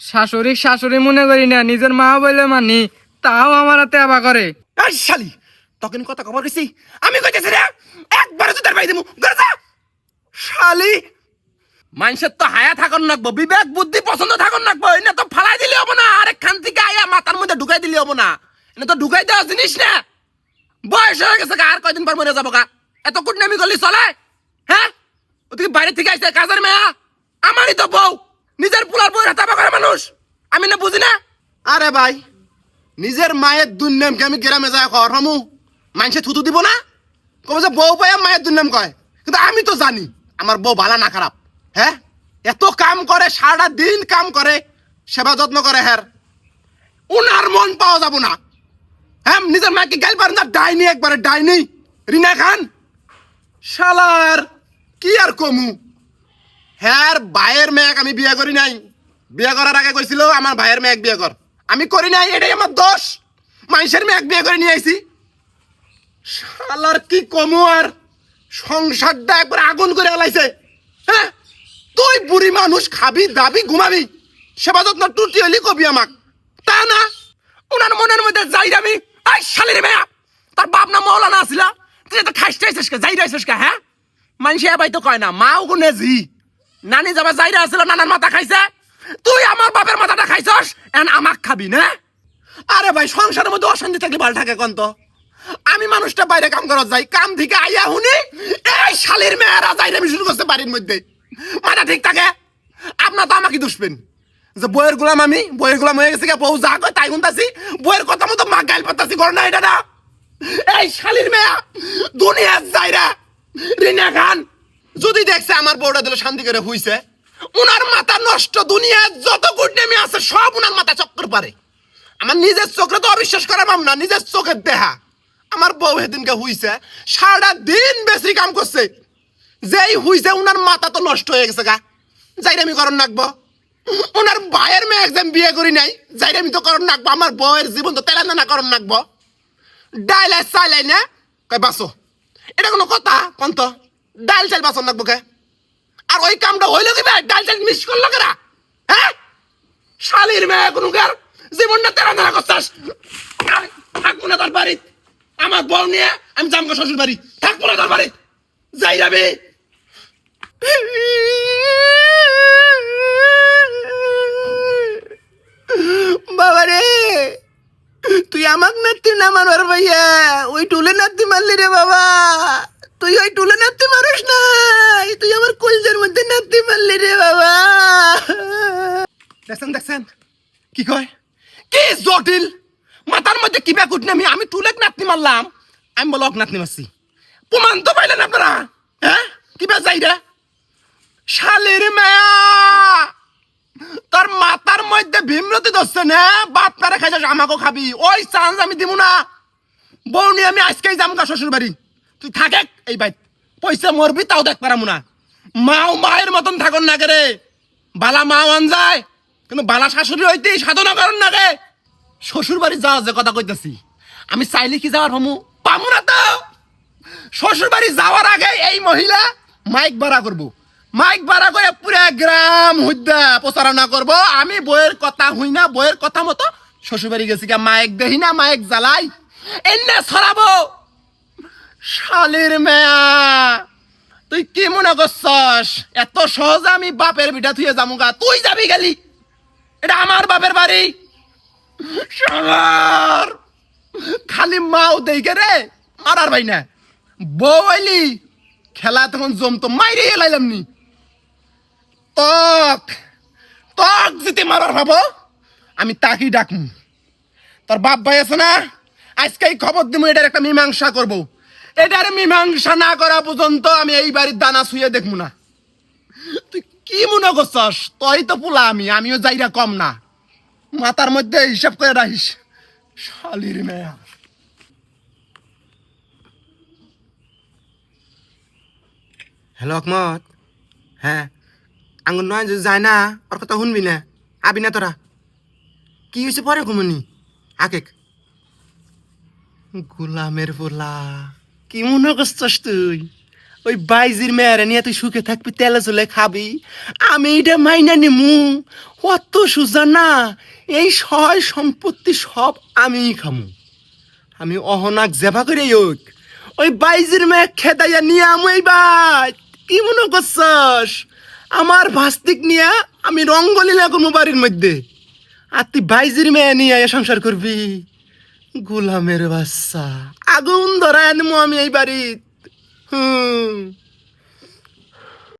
শাশুড়ি শাশুড়ি মনে করি না, নিজের মা বলে মানি, তাও আমার হাতে আবা করে। এই শালি তখন কথা খবর গেছি আমি কইতেছি রে একবারে তো তার বাই দিমু, ঘরে যা। শালি, মানুষের তো হায়া থাকুন নাকবো, বিবেক, বুদ্ধি, পছন্দ থাকুন নাকবো, এনে তো ফালাই দিলে হব না আরেক খান থেকে আয়া মাথার মধ্যে ঢুকাই দিলে হব না। এনে তো ঢুকাই দেওয়া জিনিস না। বয়স হয়ে গেছে আর কয়দিন পর মরে যাব গা। এত কুটনামি করলি চলে হ্যাঁ? ওদিকে বাইরে থেকে আইসে কাজের মেয়া, আমারই তো বউ। নিজের পুলার বউয়ের হাতে করে মানুষ। আমি না বুঝি না? আরে ভাই, নিজের মায়ের দুর্নামকে আমি গ্রামে যাই কর হমু মানুষে থুতু দিব না? কবে যে বউ পাই মায়ের দুর্নাম কয়? কিন্তু আমি তো জানি, আমার বউ ভালো না খারাপ। হ্যাঁ? এত কাম করে, সারাটা দিন কাম করে, সেবা যত্ন করে হ্যার উনার মন পাওয়া যাব না। হ্যাঁ নিজের মাকে গাইল পারেন না, ডাইনি একবারে, ডাইনি। রিনা খান, শালার, কি আর কমু? হ্যার ভাইয়ের মেয়েক আমি বিয়ে করি নাই। বিয়ে করার আগে কইছিল আমার ভাইয়ের মেয়েক বিয়ে কর আমি করি নাই, এটাই আমার দোষ। মানুষের মেয়েক বিয়ে করে নিয়ে আইছি। শালার কি কমু আর সংসারটা একবার আগুন করে এলাইছে হ্যাঁ তুই বুড়ি মানুষ খাবি, দাবি, ঘুমাবি। সেবা যত্ন টুটি হলি কবি আমাক। তা না। উনার মনের মধ্যে যাই যাবি। আই শালির মেয়া তার বাপ না মৌলানা আসিলা তুই তো খাইস টাইছিস কে যাই রাইছিস কে হ্যাঁ মানুষে এবাই তো কয় না, মাও গুনে জি নানি যাবা যাইরা আসিল নানার মাথা খাইছে? তুই আমার বাপের মাথাটা খাইছস? এন আমাক খাবি, না? আরে ভাই, সংসারের মধ্যে অশান্তি থাকলে ভালো থাকে কন্ত। আমি মানুষটা বাইরে কাম করা যাই, কাম থেকে আইয়া হুনি, এই শালির মেয়েরা যাইরে আমি শুরু করতে বাড়ির মধ্যে। মাথা ঠিক থাকে? আপনার তো আমাকে দুষবেন। যে বইয়ের গুলাম আমি, বইয়ের গুলাম হয়ে গেছে বউ যা কয় তাই গুনতাছি বইয়ের কথা মতো মা গাইল পাতাছি ঘর না এটা না। এই শালির মেয়া দুনিয়া যাইরা, রিনা খান যদি দেখছে আমার বউটা দিলে শান্তি করে হইছে, উনার মাথা নষ্ট দুনিয়া যত গুডনেমি আছে সব উনার মাথা চক্কর পারে। আমার নিজের চোখে তো অবিশ্বাস করা পাম না, নিজের চোখের দেহা। আমার বউ সেদিনকে হইছে, সারা দিন বেশি কাম করছে। যেই হইছে উনার মাথা তো নষ্ট হয়ে গেছে গা। যাইরে আমি করণ নাকবো ওনার ভাইয়ের মেয়ে একদম বিয়ে করি নাই, যাইরে আমি তো করণ নাকবো আমার বউয়ের জীবন তো তেলানা না করণ নাকবো ডাইলাই চাইলাই না, কয় বাসো, এটা কোনো কথা কন্ত ডাল চাল বাসন নাকবো কে? আর ওই কামটা হইল কি ভাই ডাল চাল মিস করল কেরা? হ্যাঁ? শালির মেয়ে কোনো কার জীবনটা তেরা তেরা করছাস। থাকব না তার বাড়ি আমার বউ নিয়ে আমি জামগো শ্বশুর বাড়ি। থাকব না তার বাড়ি যাই যাবে বাবা রে, তুই আমাক নাতি না মারবার ভাইয়া? ওই টুলে নাতি মারলি রে বাবা তুই ওই টুলে নাতি মারিস নাই তুই আমার কলজের মধ্যে নাতি মারলি রে বাবা দেখছেন দেখছেন কি কয় কি জটিল মাথার মধ্যে কি ব্যাকুট আমি আমি টুলেক নাতনি মারলাম। আমি বলো নাতনি মারছি। প্রমাণ তো পাইলেন আপনারা। হ্যাঁ? কি বে যাই রে? শালের মেয়া। তোর মাথার মধ্যে ভীমরতি ধরছে না। বাপ তারা খাইছিস আমাকেও খাবি। ওই চান্স আমি দিব না। বউ নিয়ে আমি আজকেই যাম গা শ্বশুর বাড়ি তুই থাকে এই বাইত পয়সা মরবি তাও দেখ পারাম না। মাও মায়ের মতন থাকুন না রে? বালা মাও আন যায়। কিন্তু বালা শাশুড়ি হইতে সাধনা করেন না রে শ্বশুর বাড়ি যাওয়া যে কথা কইতেছি, আমি চাইলে কি যাওয়ার হমু? পামু না তো! শ্বশুর বাড়ি যাওয়ার আগে এই মহিলা মাইক ভাড়া করব। মাইক ভাড়া করে পুরো গ্রাম হুদ্দা প্রচারণা করব। আমি বইয়ের কথা হই না, বইয়ের কথা মতো শ্বশুর বাড়ি গেছি গা মাইক দেহি না, মাইক জ্বালাই এনে ছড়াবো। শালির মেয়া, তুই কি মনে করছস? এত সহজে আমি বাপের বিটা থুয়ে যামু গা। তুই যাবি গেলি। এটা আমার বাপের বাড়ি। খালি মাও দেখে রে মারার ভাই না। বইলি খেলা তখন জমতো মাইরে এলাইলাম নি। তক তক যেতে মারার ভাবো, আমি তাকেই ডাকমু। তোর বাপ ভাই আছে না? আজকেই খবর দিব এটার একটা মীমাংসা করব। এটার মীমাংসা না করা পর্যন্ত আমি এই বাড়ির দানা শুয়ে দেখমু না। তুই কি মনে করছস? তই তো পোলা আমি, আমিও যাইরা কম না। মাথার মধ্যে হিসাব করে রাখিস। শালির মেয়া। হ্যালো আকমত। হ্যাঁ আঙ্গুর নয় যদি যায় না, ওর কথা শুনবি না। আবি না তোরা। কি হয়েছে পরে ঘুমনি? আকেক। গোলামের পোলা কি মনে করছস তুই? ওই বাইজির মেয়েরা নিয়ে তুই সুখে থাকবি, তেলে চলে খাবি। আমি এটা মাইনা নিমু। অত সুজা না এই সয় সম্পত্তি সব আমিই খামু। আমি অহনাক জেভা করে হোক ওই বাইজির মেয়ে খেদাইয়া নিয়ে আমু এই বাই কি মনে করছস? আমার ভাস্তিক নিয়ে আমি রঙ্গলীলা করব বাড়ির মধ্যে। আর তুই বাইজির মেয়ে নিয়ে সংসার করবি। গোলামের বাচ্চা। আগুন ধরায় আনব আমি এই বাড়িত। হুম।